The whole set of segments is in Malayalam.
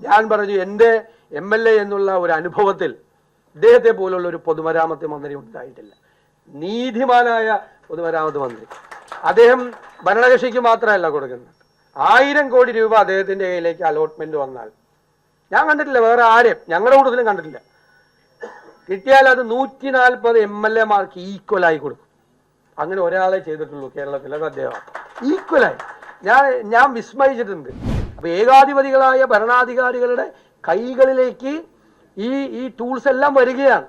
ഞാൻ പറഞ്ഞു എന്റെ എം എൽ എ എന്നുള്ള ഒരു അനുഭവത്തിൽ ഇദ്ദേഹത്തെ പോലുള്ള ഒരു പൊതുമരാമത്ത് മന്ത്രി ഉണ്ടായിട്ടില്ല. നീതിമാനായ പൊതുമരാമത്ത് മന്ത്രി. അദ്ദേഹം ഭരണകക്ഷിക്ക് മാത്രമല്ല കൊടുക്കുന്നത്. ആയിരം കോടി രൂപ അദ്ദേഹത്തിന്റെ കയ്യിലേക്ക് അലോട്ട്മെന്റ് വന്നാൽ. ഞാൻ കണ്ടിട്ടില്ല വേറെ ആരെയും. ഞങ്ങളുടെ കൂട്ടത്തിലും കണ്ടിട്ടില്ല. കിട്ടിയാൽ അത് നൂറ്റി നാൽപ്പത് എം എൽ എമാർക്ക് ഈക്വലായി കൊടുക്കും. അങ്ങനെ ഒരാളെ ചെയ്തിട്ടുള്ളൂ കേരളത്തിൽ അത് അദ്ദേഹം ഈക്വലായി ഞാൻ ഞാൻ വിസ്മയിച്ചിട്ടുണ്ട്. അപ്പൊ ഏകാധിപതികളായ ഭരണാധികാരികളുടെ കൈകളിലേക്ക് ഈ ഈ ടൂൾസ് എല്ലാം വരികയാണ്.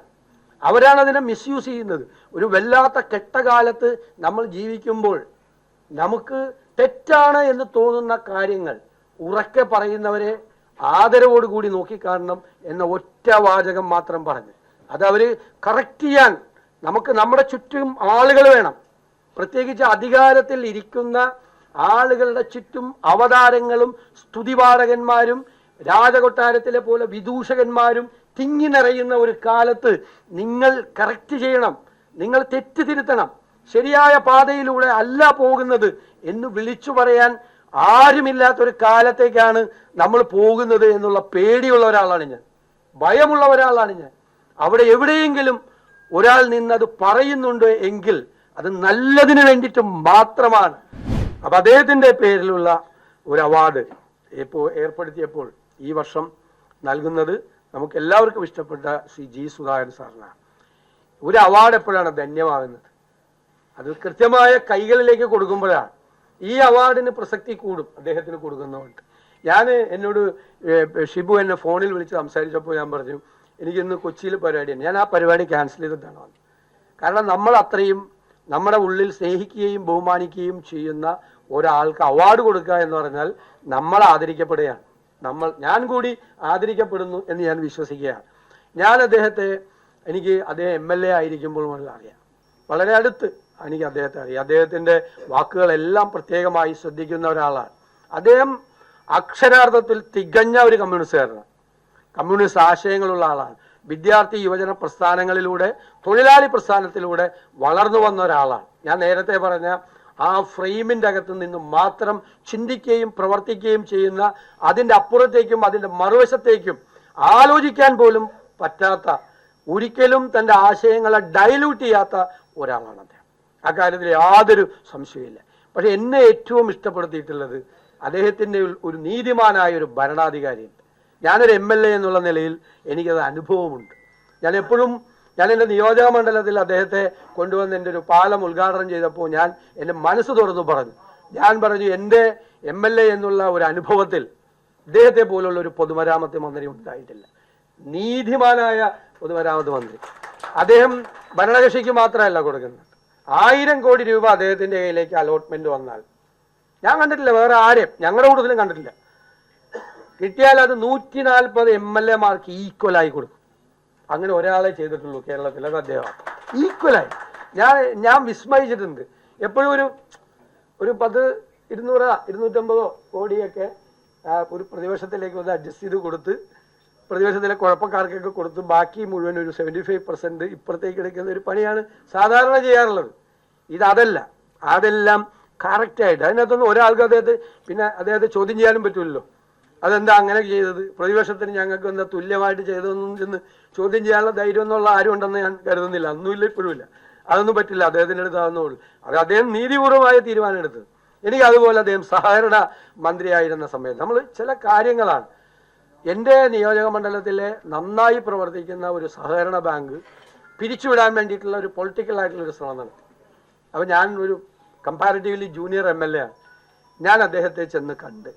അവരാണ് അതിനെ മിസ്യൂസ് ചെയ്യുന്നത്. ഒരു വല്ലാത്ത കെട്ടകാലത്ത് നമ്മൾ ജീവിക്കുമ്പോൾ നമുക്ക് തെറ്റാണ് എന്ന് തോന്നുന്ന കാര്യങ്ങൾ ഉറക്കെ പറയുന്നവരെ ആദരവോടുകൂടി നോക്കിക്കാണണം എന്ന ഒറ്റ വാചകം മാത്രം പറഞ്ഞ്. അത് അവർ കറക്റ്റ് ചെയ്യാൻ നമുക്ക് നമ്മുടെ ചുറ്റും ആളുകൾ വേണം. പ്രത്യേകിച്ച് അധികാരത്തിൽ ഇരിക്കുന്ന ആളുകളുടെ ചുറ്റും അവതാരങ്ങളും സ്തുതിപാഠകന്മാരും രാജകൊട്ടാരത്തിലെ പോലെ വിദൂഷകന്മാരും തിങ്ങി നിറയുന്ന ഒരു കാലത്ത് നിങ്ങൾ കറക്റ്റ് ചെയ്യണം. നിങ്ങൾ തെറ്റ് തിരുത്തണം. ശരിയായ പാതയിലൂടെ അല്ല പോകുന്നത് എന്ന് വിളിച്ചു പറയാൻ ആരുമില്ലാത്തൊരു കാലത്തേക്കാണ് നമ്മൾ പോകുന്നത് എന്നുള്ള പേടിയുള്ള ഒരാളാണ് ഞാൻ. ഭയമുള്ള ഒരാളാണ് ഞാൻ. അവിടെ എവിടെയെങ്കിലും ഒരാൾ നിന്നത് പറയുന്നുണ്ട് എങ്കിൽ അത് നല്ലതിന് വേണ്ടിയിട്ട് മാത്രമാണ്. അപ്പൊ അദ്ദേഹത്തിന്റെ പേരിലുള്ള ഒരു അവാർഡ് ഇപ്പോൾ ഏർപ്പെടുത്തിയപ്പോൾ ഈ വർഷം നൽകുന്നത് നമുക്ക് എല്ലാവർക്കും ഇഷ്ടപ്പെട്ട ശ്രീ ജി സുധാകരൻ സാറിനാണ്. ഒരു അവാർഡ് എപ്പോഴാണ് ധന്യമാകുന്നത്? അത് കൃത്യമായ കൈകളിലേക്ക് കൊടുക്കുമ്പോഴാണ്. ഈ അവാർഡിന് പ്രസക്തി കൂടും അദ്ദേഹത്തിന് കൊടുക്കുന്നതുകൊണ്ട്. ഞാൻ എന്നോട് ഷിബു എന്നെ ഫോണിൽ വിളിച്ച് സംസാരിച്ചപ്പോൾ ഞാൻ പറഞ്ഞു എനിക്കിന്ന് കൊച്ചിയിൽ പരിപാടിയാണ് ഞാൻ ആ പരിപാടി ക്യാൻസൽ ചെയ്തിട്ടാണ് വന്നത്. കാരണം നമ്മൾ അത്രയും നമ്മുടെ ഉള്ളിൽ സ്നേഹിക്കുകയും ബഹുമാനിക്കുകയും ചെയ്യുന്ന ഒരാൾക്ക് അവാർഡ് കൊടുക്കുക എന്ന് പറഞ്ഞാൽ നമ്മൾ ആദരിക്കപ്പെടുകയാണ്. നമ്മൾ ഞാൻ കൂടി ആദരിക്കപ്പെടുന്നു എന്ന് ഞാൻ വിശ്വസിക്കുകയാണ്. ഞാൻ അദ്ദേഹത്തെ എനിക്ക് അദ്ദേഹം എം എൽ എ ആയിരിക്കുമ്പോൾ മുതൽ അറിയാം. വളരെ അടുത്ത് എനിക്ക് അദ്ദേഹത്തെ അറിയാം. അദ്ദേഹത്തിന്റെ വാക്കുകളെല്ലാം പ്രത്യേകമായി ശ്രദ്ധിക്കുന്ന ഒരാളാണ്. അദ്ദേഹം അക്ഷരാർത്ഥത്തിൽ തികഞ്ഞ ഒരു കമ്മ്യൂണിസ്റ്റുകാരനാണ്. കമ്മ്യൂണിസ്റ്റ് ആശയങ്ങളുള്ള ആളാണ്. വിദ്യാർത്ഥി യുവജന പ്രസ്ഥാനങ്ങളിലൂടെ തൊഴിലാളി പ്രസ്ഥാനത്തിലൂടെ വളർന്നു വന്ന ഒരാളാണ്. ഞാൻ നേരത്തെ പറഞ്ഞ ആ ഫ്രെയിമിന്റെ അകത്ത് നിന്ന് മാത്രം ചിന്തിക്കുകയും പ്രവർത്തിക്കുകയും ചെയ്യുന്ന അതിന്റെ അപ്പുറത്തേക്കും അതിന്റെ മറുവശത്തേക്കും ആലോചിക്കാൻ പോലും പറ്റാത്ത ഒരിക്കലും തന്റെ ആശയങ്ങളെ ഡൈല്യൂട്ട് ചെയ്യാത്ത ഒരാളാണ് അദ്ദേഹം. അക്കാര്യത്തിൽ യാതൊരു സംശയമില്ല പക്ഷെ എന്നെ ഏറ്റവും ഇഷ്ടപ്പെടുത്തിയിട്ടുള്ളത് അദ്ദേഹത്തിന്റെ ഒരു നീതിമാനായ ഒരു ഭരണാധികാരിയുണ്ട്. ഞാനൊരു എം എൽ എ എന്നുള്ള നിലയിൽ എനിക്കത് അനുഭവമുണ്ട്. ഞാൻ എപ്പോഴും ഞാൻ എന്റെ നിയോജക മണ്ഡലത്തിൽ അദ്ദേഹത്തെ കൊണ്ടുവന്ന് എന്റെ ഒരു പാലം ഉദ്ഘാടനം ചെയ്തപ്പോൾ ഞാൻ എന്റെ മനസ്സ് തുറന്നു പറഞ്ഞു. ഞാൻ പറഞ്ഞു എന്റെ എം എൽ എ എന്നുള്ള ഒരു അനുഭവത്തിൽ ഇദ്ദേഹത്തെ പോലുള്ള ഒരു പൊതുമരാമത്ത് മന്ത്രി ഉണ്ടായിട്ടില്ല. നീതിമാനായ പൊതുമരാമത്ത് മന്ത്രി. അദ്ദേഹം ഭരണകക്ഷിക്ക് മാത്രമല്ല കൊടുക്കുന്നത്. ആയിരം കോടി രൂപ അദ്ദേഹത്തിന്റെ കയ്യിലേക്ക് അലോട്ട്മെന്റ് വന്നാൽ. ഞാൻ കണ്ടിട്ടില്ല വേറെ ആരെയും. ഞങ്ങളുടെ കൂട്ടത്തിലും കണ്ടിട്ടില്ല. കിട്ടിയാൽ അത് നൂറ്റി നാൽപ്പത് എം എൽ എമാർക്ക് ഈക്വലായി കൊടുക്കും. അങ്ങനെ ഒരാളെ ചെയ്തിട്ടുള്ളൂ കേരളത്തിൽ. അത് അദ്ദേഹം ഈക്വലായി ഞാൻ ഞാൻ വിസ്മയിച്ചിട്ടുണ്ട്. എപ്പോഴും ഒരു ഒരു പത്ത് ഇരുന്നൂറ് ഇരുന്നൂറ്റമ്പതോ കോടിയൊക്കെ ഒരു പ്രതിപക്ഷത്തിലേക്ക് വന്ന് അഡ്ജസ്റ്റ് ചെയ്ത് കൊടുത്ത് പ്രതിപക്ഷത്തിലെ കുഴപ്പക്കാർക്കൊക്കെ കൊടുത്ത് ബാക്കി മുഴുവൻ ഒരു സെവന്റി ഫൈവ് പെർസെന്റ് ഇപ്പുറത്തേക്ക് എടുക്കുന്ന ഒരു പണിയാണ് സാധാരണ ചെയ്യാറുള്ളത്. ഇത് അതല്ല. കറക്റ്റായിട്ട് അതിനകത്തൊന്നും ഒരാൾക്ക് അദ്ദേഹത്തെ പിന്നെ അദ്ദേഹത്തെ ചോദ്യം ചെയ്യാനും പറ്റില്ലല്ലോ അതെന്താ അങ്ങനെ ചെയ്തത്? പ്രതിപക്ഷത്തിന് ഞങ്ങൾക്ക് എന്താ തുല്യമായിട്ട് ചെയ്തതെന്നും ചെന്ന് ചോദ്യം ചെയ്യാനുള്ള ധൈര്യം എന്നുള്ള ആരും ഉണ്ടെന്ന് ഞാൻ കരുതുന്നില്ല. അന്നുമില്ല ഇപ്പോഴും ഇല്ല അതൊന്നും പറ്റില്ല. അദ്ദേഹത്തിന്റെ അടുത്ത് അതൊന്നുള്ളൂ അത് അദ്ദേഹം നീതിപൂർവമായ തീരുമാനം എടുത്തത് എനിക്ക് അതുപോലെ അദ്ദേഹം സഹകരണ മന്ത്രിയായിരുന്ന സമയത്ത് നമ്മൾ ചില കാര്യങ്ങളാണ്. എന്റെ നിയോജക മണ്ഡലത്തിലെ നന്നായി പ്രവർത്തിക്കുന്ന ഒരു സഹകരണ ബാങ്ക് പിരിച്ചുവിടാൻ വേണ്ടിയിട്ടുള്ള ഒരു പൊളിറ്റിക്കൽ ആയിട്ടുള്ള ഒരു ശ്രമം നടത്തി. അപ്പോൾ ഞാൻ ഒരു comparatively junior M L A ആണ്. ഞാൻ അദ്ദേഹത്തെ ചെന്ന് കണ്ട്.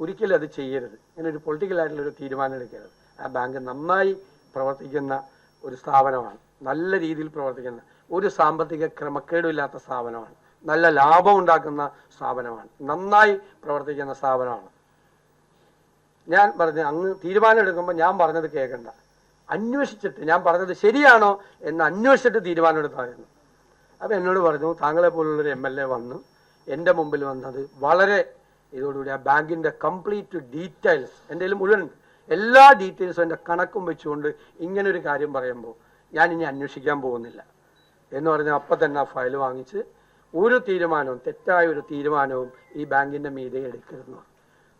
ഒരിക്കലും അത് ചെയ്യരുത്. ഇങ്ങനെ ഒരു പൊളിറ്റിക്കൽ ആയിട്ടുള്ള ഒരു തീരുമാനം എടുക്കരുത്. ആ ബാങ്ക് നന്നായി പ്രവർത്തിക്കുന്ന ഒരു സ്ഥാപനമാണ്. നല്ല രീതിയിൽ പ്രവർത്തിക്കുന്ന ഒരു സാമ്പത്തിക ക്രമക്കേടും ഇല്ലാത്ത സ്ഥാപനമാണ്. നല്ല ലാഭം ഉണ്ടാക്കുന്ന സ്ഥാപനമാണ്. നന്നായി പ്രവർത്തിക്കുന്ന സ്ഥാപനമാണ്. ഞാൻ പറഞ്ഞു അങ്ങ് തീരുമാനം എടുക്കുമ്പോൾ ഞാൻ പറഞ്ഞത് കേൾക്കണ്ട. അന്വേഷിച്ചിട്ട് ഞാൻ പറഞ്ഞത് ശരിയാണോ എന്ന് അന്വേഷിച്ചിട്ട് തീരുമാനം എടുത്തായിരുന്നു അപ്പം എന്നോട് പറഞ്ഞു താങ്കളെ പോലുള്ളൊരു എം എൽ എ വന്നു. എന്റെ മുമ്പിൽ വന്നത് വളരെ ഇതോടുകൂടി ആ ബാങ്കിന്റെ കംപ്ലീറ്റ് ഡീറ്റെയിൽസ് എന്തെങ്കിലും മുഴുവൻ എല്ലാ ഡീറ്റെയിൽസും എന്റെ കണക്കും വെച്ചുകൊണ്ട് ഇങ്ങനെ ഒരു കാര്യം പറയുമ്പോൾ ഞാൻ ഇനി അന്വേഷിക്കാൻ പോകുന്നില്ല. എന്ന് പറഞ്ഞ് അപ്പം തന്നെ ആ ഫയൽ വാങ്ങിച്ച് ഒരു തീരുമാനവും തെറ്റായ ഒരു തീരുമാനവും ഈ ബാങ്കിന്റെ മീതെ എടുക്കരുന്നു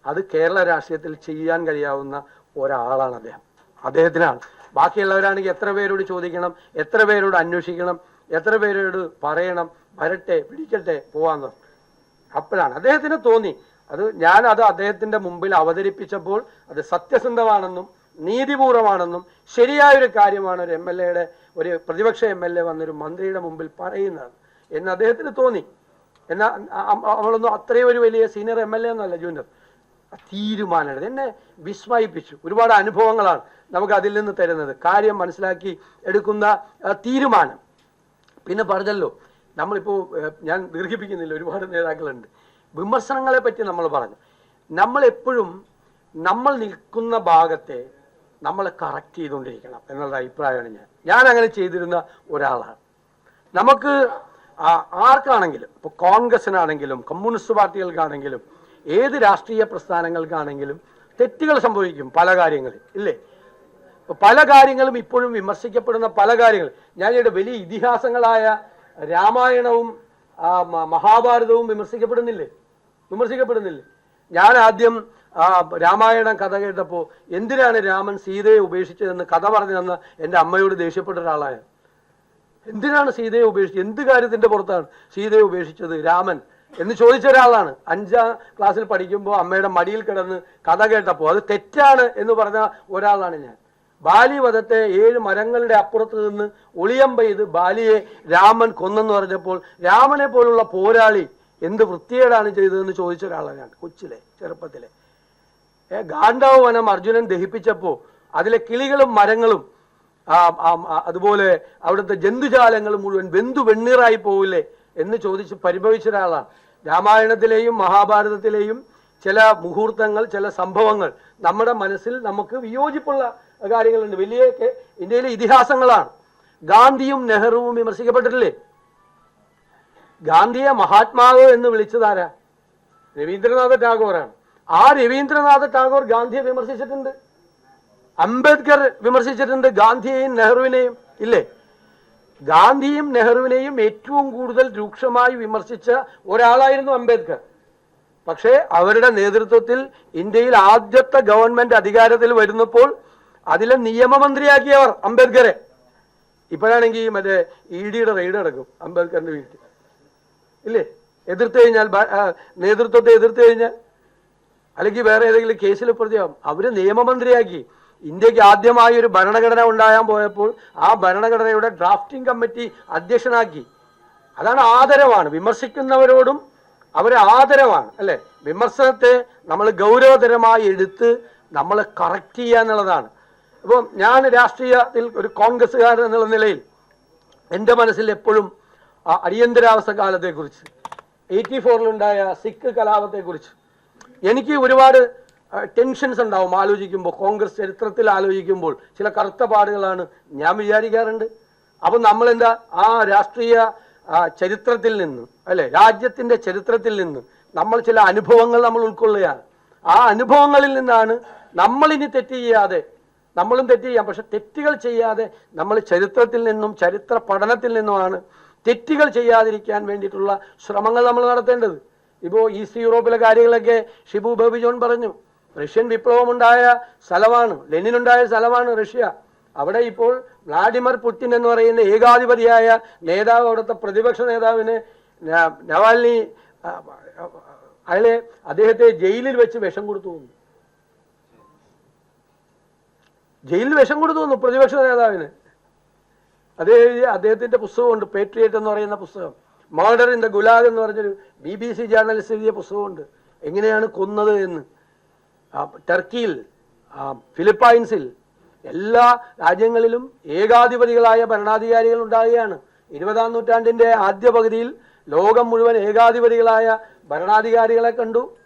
അത് കേരള രാഷ്ട്രീയത്തിൽ ചെയ്യാൻ കഴിയാവുന്ന ഒരാളാണ് അദ്ദേഹം. അദ്ദേഹത്തിനാണ്. ബാക്കിയുള്ളവരാണെങ്കിൽ എത്ര പേരോട് ചോദിക്കണം എത്ര പേരോട് അന്വേഷിക്കണം എത്ര പേരോട് പറയണം വരട്ടെ പിടിക്കട്ടെ പോവാന്ന്. അപ്പോഴാണ്. അദ്ദേഹത്തിന് തോന്നി അത് ഞാൻ അത് അദ്ദേഹത്തിന്റെ മുമ്പിൽ അവതരിപ്പിച്ചപ്പോൾ അത് സത്യസന്ധമാണെന്നും നീതിപൂർവമാണെന്നും ശരിയായൊരു കാര്യമാണ് ഒരു എം എൽ എയുടെ ഒരു പ്രതിപക്ഷ എം എൽ എ വന്നൊരു മന്ത്രിയുടെ മുമ്പിൽ പറയുന്നത് എന്ന് അദ്ദേഹത്തിന് തോന്നി. എന്നാൽ അവളൊന്നും അത്രയും ഒരു വലിയ സീനിയർ എം എൽ എ എന്നല്ല ജൂനിയർ. തീരുമാനം എന്നെ വിസ്മയിപ്പിച്ചു. ഒരുപാട് അനുഭവങ്ങളാണ് നമുക്ക് അതിൽ നിന്ന് തരുന്നത്. കാര്യം മനസ്സിലാക്കി എടുക്കുന്ന തീരുമാനം. പിന്നെ പറഞ്ഞല്ലോ നമ്മളിപ്പോൾ ഞാൻ ദീർഘിപ്പിക്കുന്നില്ല ഒരുപാട് നേതാക്കളുണ്ട്. വിമർശനങ്ങളെ പറ്റി നമ്മൾ പറഞ്ഞു. നമ്മൾ എപ്പോഴും നമ്മൾ നിൽക്കുന്ന ഭാഗത്തെ നമ്മൾ കറക്റ്റ് ചെയ്തുകൊണ്ടിരിക്കണം എന്നുള്ള അഭിപ്രായമാണ് ഞാൻ. ഞാൻ അങ്ങനെ ചെയ്തിരുന്ന ഒരാളാണ്. നമുക്ക് ആർക്കാണെങ്കിലും ഇപ്പോൾ കോൺഗ്രസിനാണെങ്കിലും കമ്മ്യൂണിസ്റ്റ് പാർട്ടികൾക്കാണെങ്കിലും ഏത് രാഷ്ട്രീയ പ്രസ്ഥാനങ്ങൾക്കാണെങ്കിലും തെറ്റുകൾ സംഭവിക്കും പല കാര്യങ്ങളിൽ ഇല്ലേ? പല കാര്യങ്ങളും ഇപ്പോഴും വിമർശിക്കപ്പെടുന്ന പല കാര്യങ്ങൾ. ഞാൻ വലിയ ഇതിഹാസങ്ങളായ രാമായണവും ആ, മഹാഭാരതവും വിമർശിക്കപ്പെടുന്നില്ലേ? വിമർശിക്കപ്പെടുന്നില്ലേ? ഞാൻ ആദ്യം ആ രാമായണം കഥ കേട്ടപ്പോൾ എന്തിനാണ് രാമൻ സീതയെ ഉപേക്ഷിച്ചതെന്ന് കഥ പറഞ്ഞു തന്ന എന്റെ അമ്മയോട് ദേഷ്യപ്പെട്ട ഒരാളായ എന്തിനാണ് സീതയെ ഉപേക്ഷിച്ചത്? എന്ത് കാര്യത്തിന്റെ പുറത്താണ് സീതയെ ഉപേക്ഷിച്ചത് രാമൻ എന്ന് ചോദിച്ച ഒരാളാണ്. അഞ്ചാം ക്ലാസ്സിൽ പഠിക്കുമ്പോൾ അമ്മയുടെ മടിയിൽ കിടന്ന് കഥ കേട്ടപ്പോൾ അത് തെറ്റാണ് എന്ന് പറഞ്ഞ ഒരാളാണ് ഞാൻ. ബാലിവധത്തെ ഏഴ് മരങ്ങളുടെ അപ്പുറത്ത് നിന്ന് ഒളിയം പെയ്ത് ബാലിയെ രാമൻ കൊന്നെന്ന് പറഞ്ഞപ്പോൾ രാമനെ പോലുള്ള പോരാളി എന്ത് വൃത്തിയേടാണ് ചെയ്തതെന്ന് ചോദിച്ച ഒരാളാണ് ഞാൻ കൊച്ചിലെ ചെറുപ്പത്തിലെ. ഗാന്ധവ വനം അർജുനൻ ദഹിപ്പിച്ചപ്പോ അതിലെ കിളികളും മരങ്ങളും അതുപോലെ അവിടുത്തെ ജന്തുജാലങ്ങളും മുഴുവൻ ബന്ധു വെണ്ണീറായി പോവില്ലേ എന്ന് ചോദിച്ച് പരിഭവിച്ച ഒരാളാണ്. രാമായണത്തിലെയും മഹാഭാരതത്തിലെയും ചില മുഹൂർത്തങ്ങൾ ചില സംഭവങ്ങൾ നമ്മുടെ മനസ്സിൽ നമുക്ക് വിയോജിപ്പുള്ള കാര്യങ്ങളുണ്ട്. വലിയ ഇന്ത്യയിലെ ഇതിഹാസങ്ങളാണ്. ഗാന്ധിയും നെഹ്റുവും വിമർശിക്കപ്പെട്ടിട്ടില്ലേ? ഗാന്ധിയെ മഹാത്മാവ് എന്ന് വിളിച്ചതാരാ? രവീന്ദ്രനാഥ ടാഗോറാണ്. ആ രവീന്ദ്രനാഥ ടാഗോർ ഗാന്ധിയെ വിമർശിച്ചിട്ടുണ്ട്. അംബേദ്കർ വിമർശിച്ചിട്ടുണ്ട് ഗാന്ധിയെയും നെഹ്റുവിനെയും. ഇല്ലേ? ഗാന്ധിയും നെഹ്റുവിനെയും ഏറ്റവും കൂടുതൽ രൂക്ഷമായി വിമർശിച്ച ഒരാളായിരുന്നു അംബേദ്കർ. പക്ഷേ അവരുടെ നേതൃത്വത്തിൽ ഇന്ത്യയിൽ ആദ്യത്തെ ഗവൺമെന്റ് അധികാരത്തിൽ വരുന്നപ്പോൾ അതിലെ നിയമമന്ത്രിയാക്കിയവർ അംബേദ്കറെ. ഇപ്പോഴാണെങ്കിൽ മറ്റേ ഇ ഡിയുടെ റെയ്ഡ് നടക്കും അംബേദ്കറിന്റെ വീട്ടിൽ. ഇല്ലേ? എതിർത്ത് കഴിഞ്ഞാൽ നേതൃത്വത്തെ എതിർത്ത് കഴിഞ്ഞാൽ അല്ലെങ്കിൽ വേറെ ഏതെങ്കിലും കേസിൽ പ്രതിയാവും. അവർ നിയമമന്ത്രിയാക്കി. ഇന്ത്യയ്ക്ക് ആദ്യമായി ഒരു ഭരണഘടന ഉണ്ടാകാൻ പോയപ്പോൾ ആ ഭരണഘടനയുടെ ഡ്രാഫ്റ്റിംഗ് കമ്മിറ്റി അധ്യക്ഷനാക്കി. അതാണ് ആദരവാണ്. വിമർശിക്കുന്നവരോടും അവരെ ആദരവാണ് അല്ലെ? വിമർശനത്തെ നമ്മൾ ഗൗരവതരമായി എടുത്ത് നമ്മൾ കറക്റ്റ് ചെയ്യുക എന്നുള്ളതാണ്. ഇപ്പം ഞാൻ രാഷ്ട്രീയത്തിൽ ഒരു കോൺഗ്രസ്സുകാരൻ എന്നുള്ള നിലയിൽ എന്റെ മനസ്സിൽ എപ്പോഴും ആ അടിയന്തരാവസ്ഥ കാലത്തെക്കുറിച്ച് എയ്റ്റി ഫോറിലുണ്ടായ സിഖ് കലാപത്തെക്കുറിച്ച് എനിക്ക് ഒരുപാട് ടെൻഷൻസ് ഉണ്ടാവും ആലോചിക്കുമ്പോൾ കോൺഗ്രസ് ചരിത്രത്തിൽ ആലോചിക്കുമ്പോൾ ചില കറുത്ത പാടുകളാണ് ഞാൻ വിചാരിക്കാറുണ്ട്. അപ്പം നമ്മളെന്താ ആ രാഷ്ട്രീയ ചരിത്രത്തിൽ നിന്ന് അല്ലെ രാജ്യത്തിന്റെ ചരിത്രത്തിൽ നിന്ന് നമ്മൾ ചില അനുഭവങ്ങൾ നമ്മൾ ഉൾക്കൊള്ളുകയാണ്. ആ അനുഭവങ്ങളിൽ നിന്നാണ് നമ്മളിനി തെറ്റ് ചെയ്യാതെ നമ്മളും തെറ്റ് ചെയ്യാം. പക്ഷെ തെറ്റുകൾ ചെയ്യാതെ നമ്മൾ ചരിത്രത്തിൽ നിന്നും ചരിത്ര പഠനത്തിൽ നിന്നുമാണ് തെറ്റുകൾ ചെയ്യാതിരിക്കാൻ വേണ്ടിയിട്ടുള്ള ശ്രമങ്ങൾ നമ്മൾ നടത്തേണ്ടത്. ഇപ്പോൾ ഈസ്റ്റ് യൂറോപ്പിലെ കാര്യങ്ങളൊക്കെ ഷിബു ബേബി ജോൺ പറഞ്ഞു. റഷ്യൻ വിപ്ലവം ഉണ്ടായ സ്ഥലമാണ് ലെനിൻ ഉണ്ടായ സ്ഥലമാണ് റഷ്യ. അവിടെ ഇപ്പോൾ വ്ളാഡിമർ പുടിൻ എന്ന് പറയുന്ന ഏകാധിപതിയായ നേതാവ് അവിടുത്തെ പ്രതിപക്ഷ നേതാവിന് നവാലിനി അയാളെ അദ്ദേഹത്തെ ജയിലിൽ വെച്ച് വിഷം കൊടുത്തു എന്ന്. ജയിലിൽ വിഷം കൊടുത്തു വന്നു പ്രതിപക്ഷ നേതാവിന്. അതേ അദ്ദേഹത്തിന്റെ പുസ്തകമുണ്ട് പേട്രിയേറ്റ് എന്ന് പറയുന്ന പുസ്തകം. മർഡർ ഇൻ ദ ഗുലാഗ് എന്ന് പറഞ്ഞൊരു ബി ബി സി ജേർണലിസ്റ്റ് എഴുതിയ പുസ്തകമുണ്ട്. എങ്ങനെയാണ് കൊന്നത് എന്ന്. ടർക്കിയിൽ ഫിലിപ്പൈൻസിൽ എല്ലാ രാജ്യങ്ങളിലും ഏകാധിപതികളായ ഭരണാധികാരികൾ ഉണ്ടാകുകയാണ് ഇരുപതാം നൂറ്റാണ്ടിന്റെ ആദ്യ പകുതിയിൽ ലോകം മുഴുവൻ ഏകാധിപതികളായ ഭരണാധികാരികളെ കണ്ടു.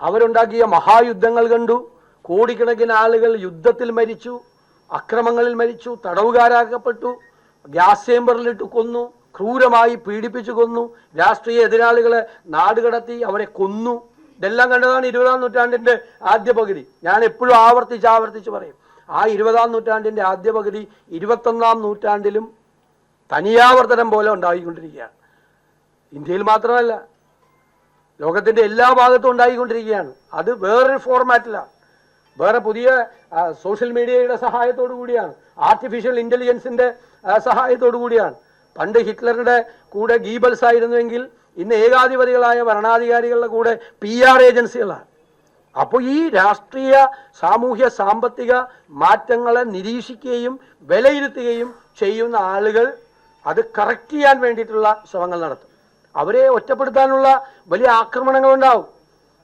അവരുണ്ടാക്കിയ മഹായുദ്ധങ്ങൾ കണ്ടു. കോടിക്കണക്കിന് ആളുകൾ യുദ്ധത്തിൽ മരിച്ചു അക്രമങ്ങളിൽ മരിച്ചു തടവുകാരാക്കപ്പെട്ടു ഗ്യാസ് ചേമ്പറിലിട്ട് കൊന്നു ക്രൂരമായി പീഡിപ്പിച്ചു കൊന്നു രാഷ്ട്രീയ എതിരാളികളെ നാടുകടത്തി അവരെ കൊന്നു. ഇതെല്ലാം കണ്ടതാണ് ഇരുപതാം നൂറ്റാണ്ടിന്റെ ആദ്യ പകുതി. ഞാൻ എപ്പോഴും ആവർത്തിച്ച് ആവർത്തിച്ച് പറയും ആ ഇരുപതാം നൂറ്റാണ്ടിന്റെ ആദ്യ പകുതി ഇരുപത്തൊന്നാം നൂറ്റാണ്ടിലും തനിയാവർത്തനം പോലെ ഉണ്ടായിക്കൊണ്ടിരിക്കുകയാണ്. ഇന്ത്യയിൽ മാത്രമല്ല ലോകത്തിന്റെ എല്ലാ ഭാഗത്തും ഉണ്ടായിക്കൊണ്ടിരിക്കുകയാണ്. അത് വേറൊരു ഫോർമാറ്റിലാണ് വേറെ പുതിയ സോഷ്യൽ മീഡിയയുടെ സഹായത്തോടു കൂടിയാണ്. ആർട്ടിഫിഷ്യൽ ഇന്റലിജൻസിന്റെ സഹായത്തോടു കൂടിയാണ്. പണ്ട് ഹിറ്റ്ലറുടെ കൂടെ ഗീബൽസ് ആയിരുന്നുവെങ്കിൽ ഇന്ന് ഏകാധിപതികളായ ഭരണാധികാരികളുടെ കൂടെ പി ആർ ഏജൻസികളാണ്. അപ്പോൾ ഈ രാഷ്ട്രീയ സാമൂഹ്യ സാമ്പത്തിക മാറ്റങ്ങളെ നിരീക്ഷിക്കുകയും വിലയിരുത്തുകയും ചെയ്യുന്ന ആളുകൾ അത് കറക്റ്റ് ചെയ്യാൻ വേണ്ടിയിട്ടുള്ള ശ്രമങ്ങൾ നടത്തും. അവരെ ഒറ്റപ്പെടുത്താനുള്ള വലിയ ആക്രമണങ്ങൾ ഉണ്ടാവും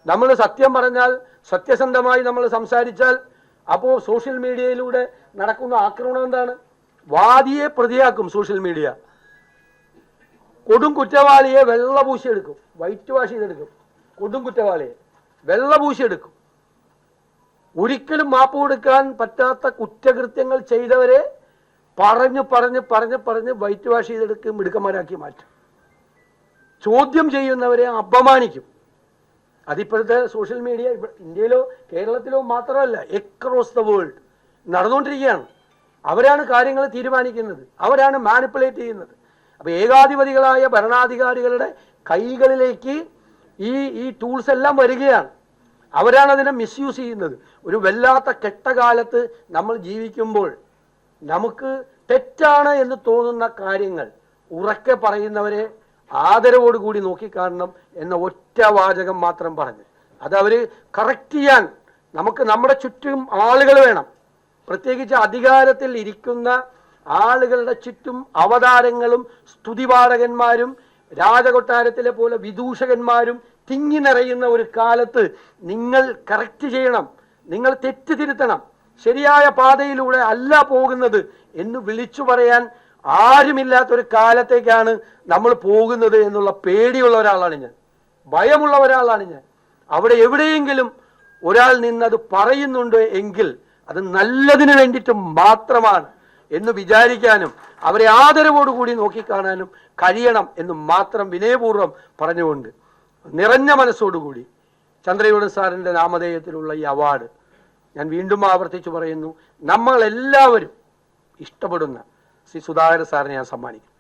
നമ്മൾ സത്യം പറഞ്ഞാൽ സത്യസന്ധമായി നമ്മൾ സംസാരിച്ചാൽ അപ്പോൾ സോഷ്യൽ മീഡിയയിലൂടെ നടക്കുന്ന ആക്രമണം എന്താണ്? വാദിയെ പ്രതിയാക്കും സോഷ്യൽ മീഡിയ. കൊടും കുറ്റവാളിയെ വെള്ളപൂശി എടുക്കും വൈറ്റ് വാഷ് ചെയ്തെടുക്കും. കൊടും കുറ്റവാളിയെ വെള്ളപൂശി എടുക്കും ഒരിക്കലും മാപ്പ് കൊടുക്കാൻ പറ്റാത്ത കുറ്റകൃത്യങ്ങൾ ചെയ്തവരെ പറഞ്ഞു പറഞ്ഞ് പറഞ്ഞ് പറഞ്ഞ് വൈറ്റ് വാഷ് ചെയ്തെടുക്കും മിടുക്കന്മാരാക്കി മാറ്റും. ചോദ്യം ചെയ്യുന്നവരെ അപമാനിക്കും. അതിപ്പോഴത്തെ സോഷ്യൽ മീഡിയ ഇന്ത്യയിലോ കേരളത്തിലോ മാത്രമല്ല എക്രോസ് ദ വേൾഡ് നടന്നുകൊണ്ടിരിക്കുകയാണ്. അവരാണ് കാര്യങ്ങൾ തീരുമാനിക്കുന്നത്. അവരാണ് മാനിപ്പുലേറ്റ് ചെയ്യുന്നത്. അപ്പോൾ ഏകാധിപതികളായ ഭരണാധികാരികളുടെ കൈകളിലേക്ക് ഈ ഈ ടൂൾസ് എല്ലാം വരികയാണ്. അവരാണ് അതിനെ മിസ്യൂസ് ചെയ്യുന്നത്. ഒരു വല്ലാത്ത കെട്ടകാലത്ത് നമ്മൾ ജീവിക്കുമ്പോൾ നമുക്ക് തെറ്റാണ് എന്ന് തോന്നുന്ന കാര്യങ്ങൾ ഉറക്കെ പറയുന്നവരെ ആദരവോടുകൂടി നോക്കിക്കാണണം എന്ന ഒറ്റ വാചകം മാത്രം പറഞ്ഞ്. അത് അവർ കറക്റ്റ് ചെയ്യാൻ നമുക്ക് നമ്മുടെ ചുറ്റും ആളുകൾ വേണം. പ്രത്യേകിച്ച് അധികാരത്തിൽ ഇരിക്കുന്ന ആളുകളുടെ ചുറ്റും അവതാരങ്ങളും സ്തുതിപാഠകന്മാരും രാജകൊട്ടാരത്തിലെ പോലെ വിദൂഷകന്മാരും തിങ്ങി നിറയുന്ന ഒരു കാലത്ത് നിങ്ങൾ കറക്റ്റ് ചെയ്യണം. നിങ്ങൾ തെറ്റ് തിരുത്തണം ശരിയായ പാതയിലൂടെ അല്ല പോകുന്നത് എന്ന് വിളിച്ചു പറയാൻ ആരുമില്ലാത്ത ഒരു കാലത്തേക്കാണ് നമ്മൾ പോകുന്നത് എന്നുള്ള പേടിയുള്ള ഒരാളാണ് ഞാൻ. ഭയമുള്ള ഒരാളാണ് ഞാൻ. അവിടെ എവിടെയെങ്കിലും ഒരാൾ നിന്നത് പറയുന്നുണ്ട് എങ്കിൽ അത് നല്ലതിന് വേണ്ടിയിട്ട് മാത്രമാണ് എന്ന് വിചാരിക്കാനും അവരെ ആദരവോടുകൂടി നോക്കിക്കാണാനും കഴിയണം എന്ന് മാത്രം വിനയപൂർവം പറഞ്ഞുകൊണ്ട് നിറഞ്ഞ മനസ്സോടുകൂടി ചന്ദ്രയൂഢ സാറിന്റെ നാമധേയത്തിലുള്ള ഈ അവാർഡ് ഞാൻ വീണ്ടും ആവർത്തിച്ചു പറയുന്നു. നമ്മളെല്ലാവരും ഇഷ്ടപ്പെടുന്ന ശ്രീ സുധാകര സാറിനെ ഞാൻ സമ്മാനിക്കും